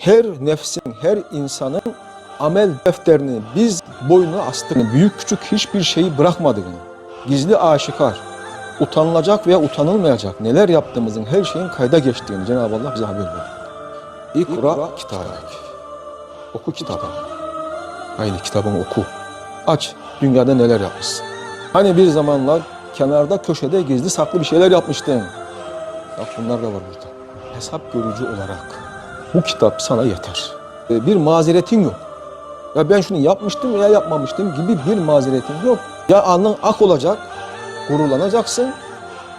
her nefsin, her insanın amel defterini biz boynuna astık. Büyük küçük hiçbir şeyi bırakmadık. Gizli aşikar, utanılacak veya utanılmayacak neler yaptığımızın her şeyin kayda geçtiğini Cenab-ı Allah bize haber veriyor. İkra kitabek. Oku kitabı. Haydi kitabını oku. Aç. Dünyada neler yapmışsın. Hani bir zamanlar kenarda köşede gizli saklı bir şeyler yapmıştın. Bak bunlar da var burada. Hesap görücü olarak bu kitap sana yeter. Ee, Bir mazeretin yok. Ya ben şunu yapmıştım veya yapmamıştım gibi bir mazeretin yok. Ya alnın ak olacak, gururlanacaksın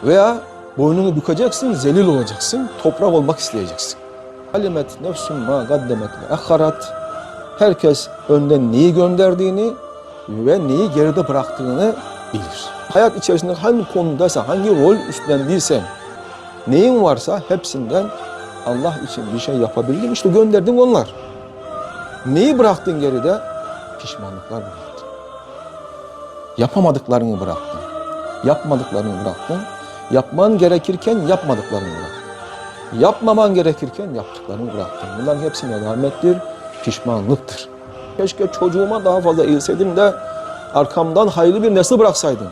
veya boynunu bükacaksın, zelil olacaksın, toprak olmak isteyeceksin. Alimet nefsun ma gaddemet ve akharat. Herkes önden neyi gönderdiğini ve neyi geride bıraktığını bilir. Hayat içerisinde hangi konudaysa, hangi rol üstlendiysen, neyin varsa hepsinden Allah için bir şey yapabildim. İşte gönderdim onlar. Neyi bıraktın geride? Pişmanlıklar bıraktın. Yapamadıklarını bıraktın. Yapmadıklarını bıraktın. Yapman gerekirken yapmadıklarını bıraktın. Yapmaman gerekirken yaptıklarını bıraktın. Bunların hepsi merhamettir, pişmanlıktır. Keşke çocuğuma daha fazla eğilseydim de arkamdan hayırlı bir nesil bıraksaydım.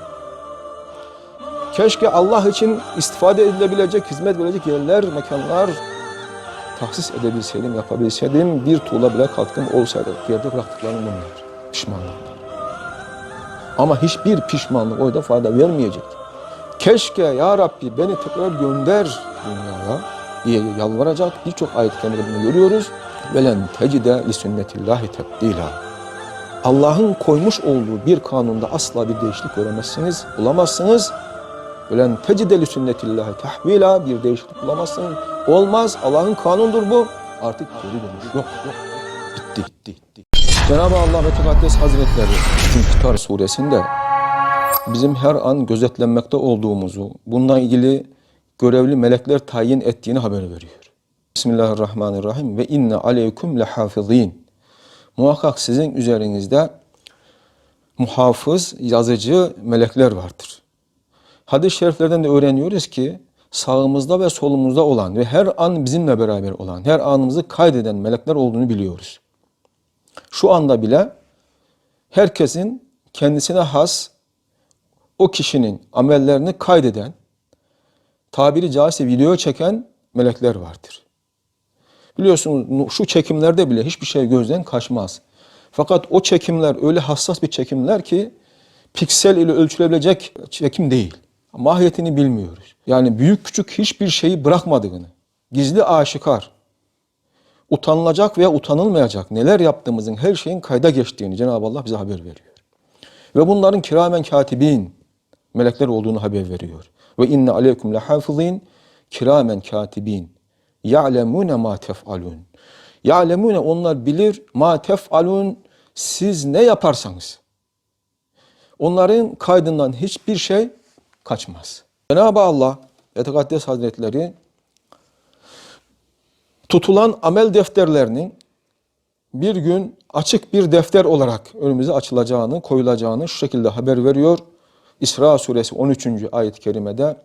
Keşke Allah için istifade edilebilecek, hizmet verilecek yerler, mekanlar tahsis edebilseydim, yapabilseydim bir tuğla bile katkım olsaydı. Geride bıraktıklarım bunlar. Pişmanlıklar. Ama hiçbir pişmanlık orada fayda vermeyecek. Keşke ya Rabbi beni tekrar gönder dünyaya diye yalvaracak birçok ayet-i kerimede bunu görüyoruz. Velen tecide li sünnetillahi tebdila. Allah'ın koymuş olduğu bir kanunda asla bir değişiklik göremezsiniz, bulamazsınız. Velen tecide li sünnetillahi tahvila bir değişiklik bulamazsınız. Olmaz. Allah'ın kanundur bu. Artık geri dönüş yok. yok. Bitti, bitti, bitti. Cenab-ı Allah ve Tekaddes Hazretleri Zülfitar suresinde bizim her an gözetlenmekte olduğumuzu, bununla ilgili görevli melekler tayin ettiğini haber veriyor. Bismillahirrahmanirrahim ve inne aleykum lehafizin. Muhakkak sizin üzerinizde muhafız, yazıcı melekler vardır. Hadis-i şeriflerden de öğreniyoruz ki sağımızda ve solumuzda olan ve her an bizimle beraber olan, her anımızı kaydeden melekler olduğunu biliyoruz. Şu anda bile herkesin kendisine has o kişinin amellerini kaydeden, tabiri caizse video çeken melekler vardır. Biliyorsunuz şu çekimlerde bile hiçbir şey gözden kaçmaz. Fakat o çekimler öyle hassas bir çekimler ki piksel ile ölçülebilecek çekim değil. Mahiyetini bilmiyoruz. Yani büyük küçük hiçbir şeyi bırakmadığını, gizli aşikar, utanılacak veya utanılmayacak neler yaptığımızın her şeyin kayda geçtiğini Cenab-ı Allah bize haber veriyor. Ve bunların kiramen katibin, melekler olduğunu haber veriyor. Ve inne aleykum lehafizin kiramen katibin ya'lemune ma tef'alun. Ya'lemune onlar bilir ma tef'alun siz ne yaparsanız. Onların kaydından hiçbir şey kaçmaz. Cenab-ı Allah ve Tekaddes Hazretleri tutulan amel defterlerinin bir gün açık bir defter olarak önümüze açılacağını, koyulacağını şu şekilde haber veriyor. İsra suresi 13. ayet-i kerimede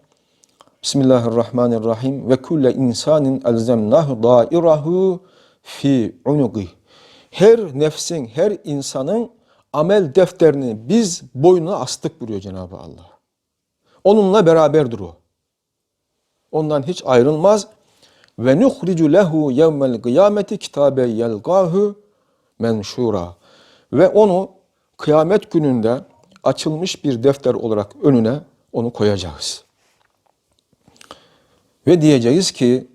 Bismillahirrahmanirrahim ve kulle insanin elzemnahu dairahu fi unugi. Her nefsin, her insanın amel defterini biz boynuna astık buyuruyor Cenab-ı Allah. Onunla beraberdir o. Ondan hiç ayrılmaz. Ve nuhricu lehu yevmel kıyameti kitabe yelgahu menşura. Ve onu kıyamet gününde açılmış bir defter olarak önüne onu koyacağız. Ve diyeceğiz ki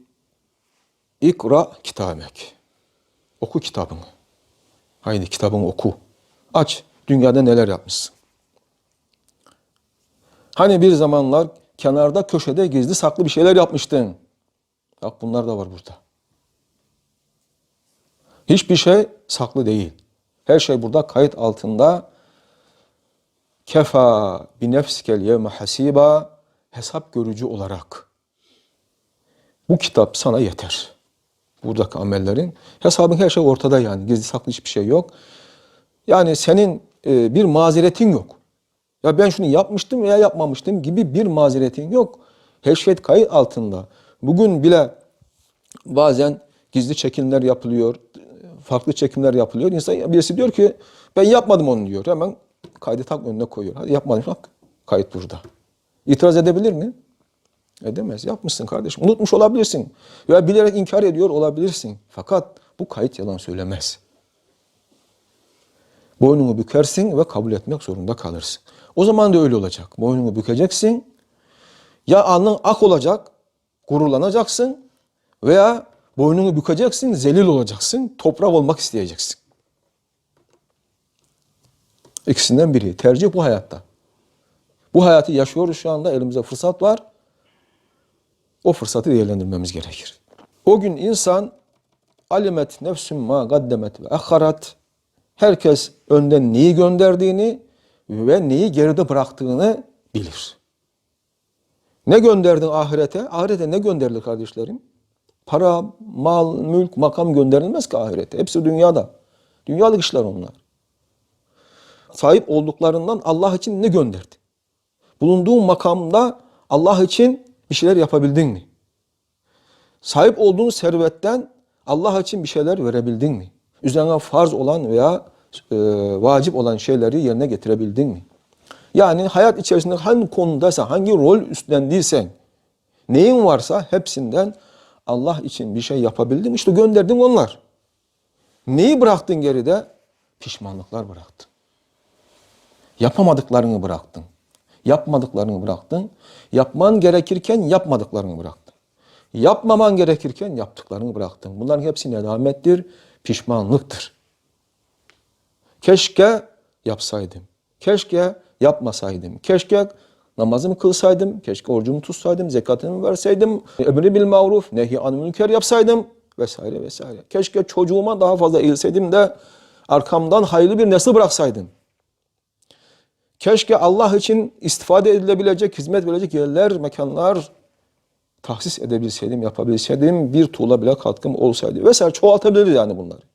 ikra kitabek. Oku kitabını. Haydi kitabını oku. Aç. Dünyada neler yapmışsın. Hani bir zamanlar kenarda köşede gizli saklı bir şeyler yapmıştın. Bak bunlar da var burada. Hiçbir şey saklı değil. Her şey burada kayıt altında. Kefa bi nefsikel yevme hasiba hesap görücü olarak. Bu kitap sana yeter. Buradaki amellerin. Hesabın her şey ortada yani. Gizli saklı hiçbir şey yok. Yani senin e, bir mazeretin yok. Ya ben şunu yapmıştım veya yapmamıştım gibi bir mazeretin yok. Her şey kayıt altında. Bugün bile bazen Gizli çekimler yapılıyor, farklı çekimler yapılıyor. İnsan birisi diyor ki ben yapmadım onu diyor. Hemen kaydı tak önüne koyuyor. Hadi yapmadım bak kayıt burada. İtiraz edebilir mi? Edemez. Yapmışsın kardeşim. Unutmuş olabilirsin. Veya bilerek inkar ediyor olabilirsin. Fakat bu kayıt yalan söylemez. Boynunu bükersin ve kabul etmek zorunda kalırsın. O zaman da öyle olacak. Boynunu bükeceksin. Ya alnın ak olacak, gururlanacaksın veya boynunu bükeceksin, zelil olacaksın, toprak olmak isteyeceksin. İkisinden biri. Tercih bu hayatta. Bu hayatı yaşıyoruz şu anda. Elimizde fırsat var. O fırsatı değerlendirmemiz gerekir. O gün insan alimet nefsün ma gaddemet ve akharat herkes önden neyi gönderdiğini ve neyi geride bıraktığını bilir. Ne gönderdin ahirete? Ahirete ne gönderilir kardeşlerim? Para, mal, mülk, makam gönderilmez ki ahirete. Hepsi dünyada. Dünyalık işler onlar. Sahip olduklarından Allah için ne gönderdi? Bulunduğun makamda Allah için bir şeyler yapabildin mi? Sahip olduğun servetten Allah için bir şeyler verebildin mi? Üzerine farz olan veya e, vacip olan şeyleri yerine getirebildin mi? Yani hayat içerisinde hangi konudaysan, hangi rol üstlendiysen, neyin varsa hepsinden Allah için bir şey yapabildin. İşte gönderdim onlar. Neyi bıraktın geride? Pişmanlıklar bıraktın. Yapamadıklarını bıraktın. Yapmadıklarını bıraktın. Yapman gerekirken yapmadıklarını bıraktın. Yapmaman gerekirken yaptıklarını bıraktın. Bunların hepsi nedamettir, pişmanlıktır. Keşke yapsaydım. Keşke yapmasaydım. Keşke namazımı kılsaydım. Keşke orucumu tutsaydım. Zekatımı verseydim. Emri bil maruf, nehi anil münker yapsaydım. Vesaire vesaire. Keşke çocuğuma daha fazla eğilseydim de arkamdan hayırlı bir nesil bıraksaydım. Keşke Allah için istifade edilebilecek, hizmet verilecek yerler, mekanlar tahsis edebilseydim, yapabilseydim, bir tuğla bile katkım olsaydı vesaire çoğaltabiliriz yani bunları.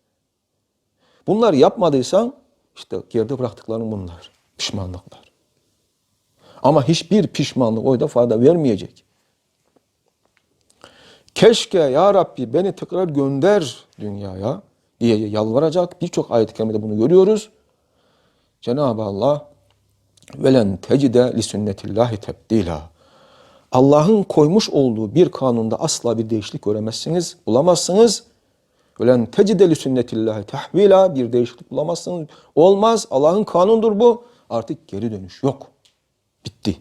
Bunları yapmadıysan işte geride bıraktıkların bunlar. Pişmanlıklar. Ama hiçbir pişmanlık oyda fayda vermeyecek. Keşke ya Rabbi beni tekrar gönder dünyaya diye yalvaracak. Birçok ayet-i kerimede bunu görüyoruz. Cenab-ı Allah velen tecide li sünnetillahi tebdila. Allah'ın koymuş olduğu bir kanunda asla bir değişiklik göremezsiniz, bulamazsınız. Velen tecide li sünnetillahi tahvila bir değişiklik bulamazsınız. Olmaz. Allah'ın kanundur bu. Artık geri dönüş yok. Bitti.